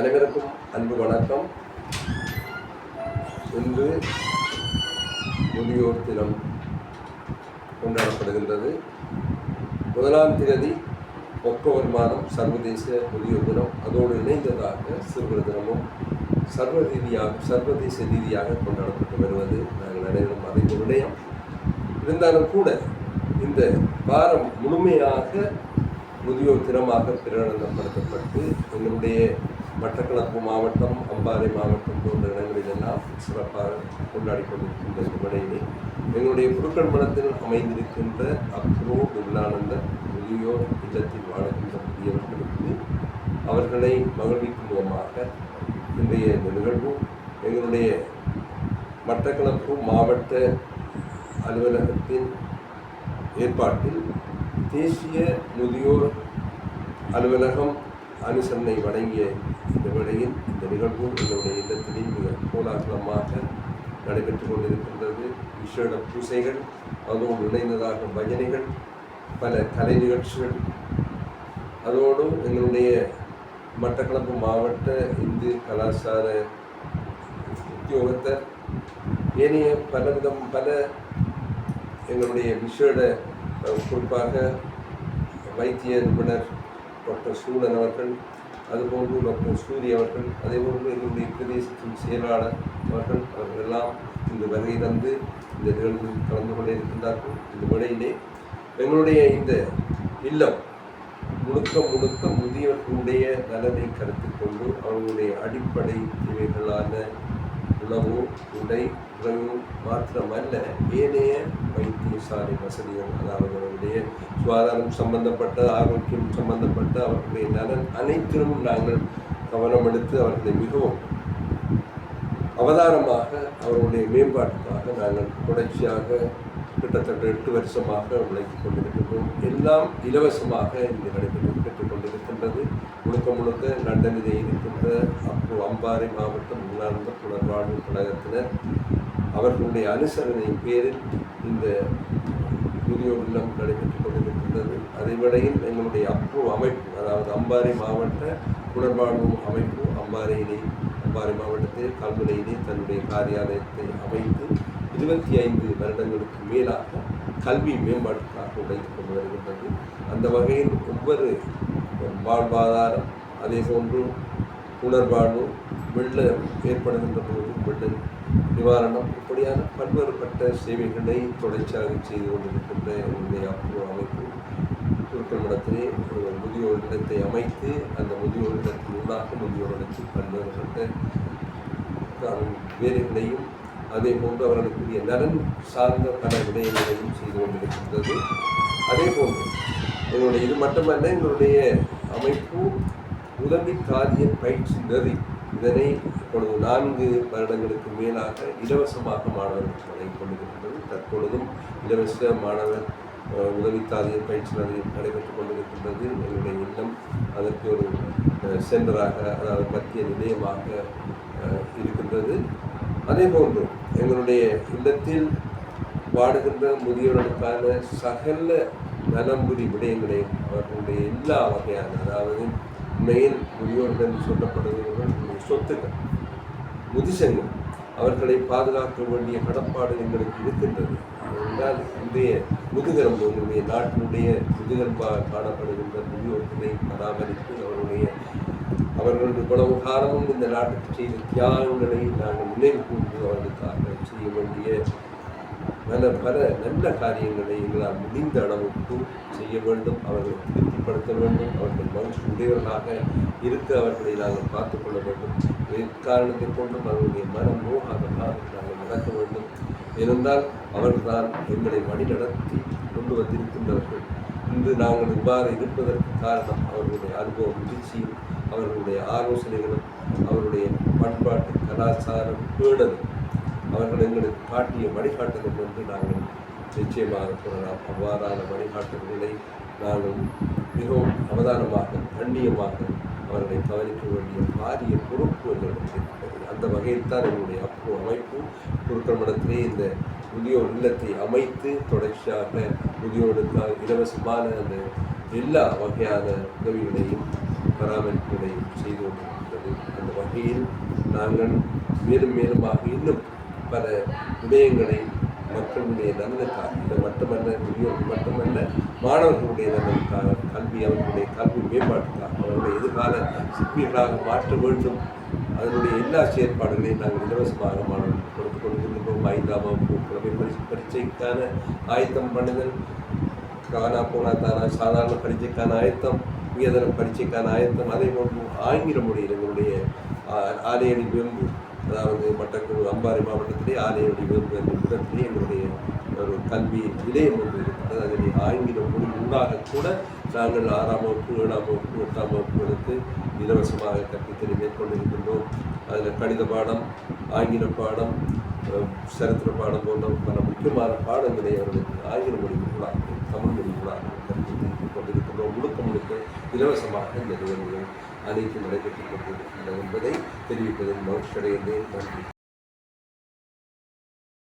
அனைவருக்கும் அன்பு வணக்கம். இன்று முதியோர் தினம் கொண்டாடப்படுகின்றது. முதலாம் தேதி அக்டோபர் மாதம் சர்வதேச முதியோர் தினம். அதோடு இணைந்ததாக சிறுவர் தினமும் சர்வ ரீதியாக சர்வதேச ரீதியாக கொண்டாடப்பட்டு வருவது நாங்கள் அனைவரும் அறிந்த விடயம். இருந்தாலும் கூட இந்த வாரம் முழுமையாக முதியோர் தினமாக பிரகடனப்படுத்தப்பட்டு எங்களுடைய மட்டக்களப்பு மாவட்டம் அம்பாறை மாவட்டம் போன்ற இடங்களிலெல்லாம் சிறப்பாக கொண்டாடி கொண்டிருக்கின்ற இந்த எங்களுடைய புதுக்கல் மனத்தில் அமைந்திருக்கின்ற அப்ரோ உள்ளானந்த முதியோர் இல்லத்தில் வாழுகின்ற முதியவர்களுக்கு அவர்களை மகிழ்விக்கும் விதமாக இன்றைய இந்த நிகழ்வு எங்களுடைய மட்டக்களப்பு மாவட்ட அலுவலகத்தின் ஏற்பாட்டில் தேசிய முதியோர் அலுவலகம் அனுசரணை வழங்கிய இந்த வேளையில் இந்த நிகழ்வு எங்களுடைய இல்லத்திலே மிக கோலாகலமாக நடைபெற்றுக் கொண்டிருக்கின்றது. விசேட பூசைகள் அதுவும் இணைந்ததாக பஜனைகள் பல கலை நிகழ்ச்சிகள். அதோடு எங்களுடைய மட்டக்களப்பு மாவட்ட இந்து கலாச்சார உத்தியோகத்தர் ஏனைய பலவிதம் பல எங்களுடைய விசேட குறிப்பாக வைத்திய நிபுணர் டாக்டர் சூழன் அவர்கள் அதுபோன்று டாக்டர் சூரி அவர்கள் அதேபோன்று எங்களுடைய பிரதேசத்தின் செயலாளர் அவர்கள் அவர்களெல்லாம் இந்த வருகை தந்து இந்த நிகழ்வில் கலந்து கொண்டே இருக்கின்றார்கள். இந்த வேளையிலே எங்களுடைய இந்த இல்லம் முழுக்க முழுக்க முதியவர்களுடைய நலனை கருத்தில் கொண்டு அவர்களுடைய அடிப்படை தேவைகளான உணவு உடை உறவு மாத்திரமல்ல ஏனைய வைத்தியசாலை வசதிகள் அதாவது அவர்களுடைய சுகாதாரம் சம்பந்தப்பட்ட ஆரோக்கியம் சம்பந்தப்பட்ட அவர்களுடைய நலன் அனைத்திலும் நாங்கள் கவனம் எடுத்து அவர்களை மிகவும் அவதாரமாக அவருடைய மேம்பாட்டுக்காக நாங்கள் தொடர்ச்சியாக கிட்டத்தட்ட எட்டு வருஷமாக உழைத்துக் கொண்டிருக்கின்றோம். எல்லாம் இலவசமாக இங்கு நடைபெற்று பெற்றுக் கொண்டிருக்கின்றது. முழுக்க முழுக்க லண்டனிலே இருக்கின்ற அப்போ அம்பாறை மாவட்டம் உள்ளார்ந்த புலர்வாழ்வு கழகத்தினர் அவர்களுடைய அனுசரணையின் பேரில் இந்த புதிய உள்ளம் நடைபெற்றுக் கொண்டிருக்கின்றது. அதை விடையில் எங்களுடைய அப்போ அமைப்பு அதாவது அம்பாறை மாவட்ட புனர்வாழ்வு அமைப்பு அம்பாறையிலே அம்பாறை மாவட்டத்தில் கல்முனையிலே தன்னுடைய காரியாலயத்தை அமைத்து இருபத்தி ஐந்து வருடங்களுக்கு மேலாக கல்வி மேம்பாட்டுக்காக உழைத்துக் கொண்டு வருகின்றது. அந்த வகையில் ஒவ்வொரு வாழ்வாதாரம் அதே போன்று புனர்வாழ்வு வெள்ளம் ஏற்படுகின்ற போது வெள்ள நிவாரணம் இப்படியான பல்வேறுபட்ட சேவைகளை தொடர்ச்சியாக செய்து கொண்டிருக்கின்ற என்னுடைய அப்போ அமைப்பு குருக்கள் மடத்திலே ஒரு முதியோர் இடத்தை அமைத்து அந்த முதியோர் இல்லத்தின் உள்ளாக முதியோர் இடத்தில் பல்வேறுபட்ட வேலைகளையும் அதே போன்று அவர்களுக்குரிய நலன் சார்ந்த பல விடயங்களையும் செய்து கொண்டிருக்கின்றது. அதே போன்று எங்களுடைய இது மட்டுமல்ல எங்களுடைய அமைப்பு உதவி காதியல் பயிற்சி நெறி. இதனை இப்பொழுது நான்கு வருடங்களுக்கு மேலாக இலவசமாக மாணவர்கள் வழங்கிக் கொண்டிருக்கின்றது. தற்பொழுதும் இலவச மாணவர் அஹ், பயிற்சி நெறி நடைபெற்றுக் கொண்டிருக்கின்றது. எங்களுடைய இல்லம் அதற்கு ஒரு சென்டராக அதாவது மத்திய நிலையமாக இருக்கின்றது. அதே போன்று எங்களுடைய இல்லத்தில் வாடுகின்ற முதியோர்களுக்கான சகல நலம்புரி விடயங்களை அவர்களுடைய எல்லா வகையான அதாவது உண்மையில் முதியோர்கள் சொல்லப்படுகிறவர்கள் சொத்துக்கள் முதிசங்கள் அவர்களை பாதுகாக்க வேண்டிய கடப்பாடு எங்களுக்கு இருக்கின்றது. என்றால் இன்றைய முதுகெலும்பு எங்களுடைய நாட்டினுடைய முதுகெலும்பாக காணப்படுகின்ற முதியோர்களை பராமரித்து அவருடைய அவர்கள் இவ்வளவு காலமும் இந்த நாட்டுக்கு செய்த தியாகங்களை நாங்கள் நினைவு கூர்ந்து அவர்களுக்காக செய்ய வேண்டிய பல பல நல்ல காரியங்களை எங்களால் முடிந்த அளவுக்கு செய்ய வேண்டும். அவர்களை திருப்திப்படுத்த வேண்டும். அவர்கள் மகிழ்ச்சி உடையவர்களாக இருக்க அவர்களை நாங்கள் பார்த்துக் கொள்ள வேண்டும். எக்காரணத்தை கொண்டும் அவர்களுடைய மனம் நோகாததாக நாங்கள் நடக்க வேண்டும். இருந்தால் அவர்கள்தான் எங்களை வழிநடத்தி கொண்டு வந்திருக்கின்றவர்கள். இன்று நாங்கள் இவ்வாறு இருப்பதற்கு காரணம் அவர்களுடைய அனுபவம் முதிர்ச்சியும் அவர்களுடைய ஆலோசனைகளும் அவருடைய பண்பாட்டு கலாச்சாரம் பேடலும் அவர்கள் எங்களுக்கு காட்டிய வழிகாட்டுதல் என்று நாங்கள் நிச்சயமாக கூறலாம். அவ்வாறான வழிகாட்டுதல்களை நாங்கள் மிகவும் அவதானமாக கண்ணியமாக அவர்களை கவனிக்க வேண்டிய பாரிய பொறுப்பு எங்களுக்கு இருக்கிறது. அந்த வகையில் தான் எங்களுடைய அப்போ அமைப்பு குறுக்கமடத்திலே இந்த முதியோர் இல்லத்தை அமைத்து தொடர்ச்சியாக முதியோருக்காக இலவசமான அந்த எல்லா வகையான உதவிகளையும் பராமரிப்புகளையும் செய்து கொண்டிருக்கின்றது. வகையில் நாங்கள் மேலும் மேலுமாக இன்னும் பல விடயங்களை மக்களுடைய நலனுக்காக இது மட்டுமல்ல முதியோர் மட்டுமல்ல மாணவர்களுடைய நலனுக்காக கல்வி அவர்களுடைய கல்வி மேம்பாட்டுக்காக அவர்களுடைய எதிர்கால சிற்பிகளாக மாற்ற வேண்டும். அதனுடைய எல்லா செயற்பாடுகளையும் நாங்கள் இலவசமாக மாணவர்களுக்கு கொடுத்து கொண்டிருக்கின்றோம். ஐந்தாம் வகுப்பு புலமை பரிசு பரீட்சைக்கான ஆயத்தம் பண்ணுதல் காணா போனா தானா? சாதாரண பரீட்சைக்கான ஆயத்தம் உயர்தர பரீட்சைக்கான ஆயத்தம் அதே போன்று ஆங்கில மொழியில் எங்களுடைய ஆலையடி வேம்பு அதாவது மட்டக்குழு அம்பாறை மாவட்டத்திலே ஆலையடி வேம்பு என்ற இடத்திலே எங்களுடைய ஒரு கல்வி நிலையம் ஒன்று இருக்கிறது அதில் ஆங்கில மொழி உண்டாக கூட நாங்கள் ஆறாம் வகுப்பு ஏழாம் வகுப்பு எட்டாம் வகுப்புகளுக்கு இலவசமாக கற்பித்தலை மேற்கொண்டிருக்கின்றோம். அதில் கணித பாடம் ஆங்கில பாடம் சரித்திர பாடம் போன்ற பல முக்கியமான பாடங்களை அவர்களுக்கு ஆங்கில மொழி உண்டாகும் தமிழ் மொழி ஊடாக கற்பித்துக் கொண்டிருக்கின்றோம் முழுக்க முழுக்க இலவசமாக இந்த அனைத்து நடைபெற்றுக் கொண்டிருக்கின்றன என்பதை தெரிவிப்பதில் மகிழ்ச்சி அடைகின்றேன் நன்றி.